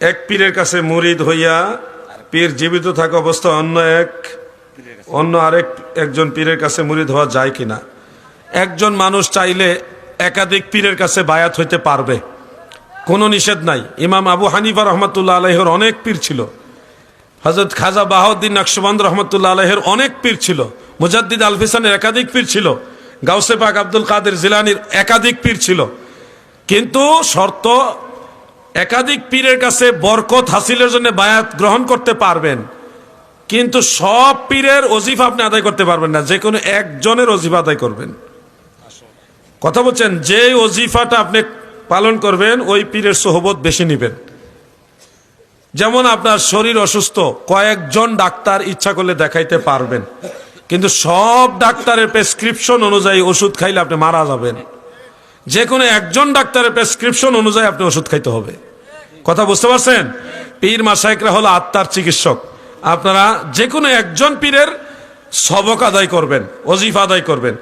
এক পীরের কাছে মুরিদ হইয়া পীর জীবিত থাকা অবস্থা অন্য এক, অন্য আরেক একজন পীরের কাছে মুরিদ হওয়া যায় কিনা? একজন মানুষ চাইলে একাধিক পীরের কাছে বায়াত হইতে পারবে। কোনো নিষেধ নাই। ইমাম আবু হানিফা রহমতুল্লাহ আলহের অনেক পীর ছিল। হজরত খাজা বাহাউদ্দিন নকশবন্দ রহমতুল্লাহ আলহের অনেক পীর ছিল। মুজাদ্দিদ আলফিসানের একাধিক পীর ছিল। গাউসে পাক আব্দুল কাদের জিলানির একাধিক পীর ছিল। কিন্তু শর্ত একাধিক পীরের কাছে বরকত হাসিলের জন্য বায়াত গ্রহণ করতে পারবেন, কিন্তু সব পীরের অজিফা আপনি আদায় করতে পারবেন না যে কোনো একজনের অজিফা আদায় করবেন। কথা বলছেন যে অজিফাটা আপনি পালন করবেন, ওই পীরের সোহবত বেশি নেবেন। যেমন আপনার শরীর অসুস্থ, কয়েকজন ডাক্তার ইচ্ছা করলে দেখাইতে পারবেন, কিন্তু সব ডাক্তারের প্রেসক্রিপশন অনুযায়ী ওষুধ খাইলে আপনি মারা যাবেন। যে কোনো একজন ডাক্তারের প্রেসক্রিপশন অনুযায়ী আপনি ওষুধ খাইতে হবে। কথা বুঝতে পারছেন? পীর মাসাইকরা হলো আত্মার চিকিৎসক। আপনারা যে কোনো একজন পীরের সবক আদায় করবেন, অজিফা আদায় করবেন।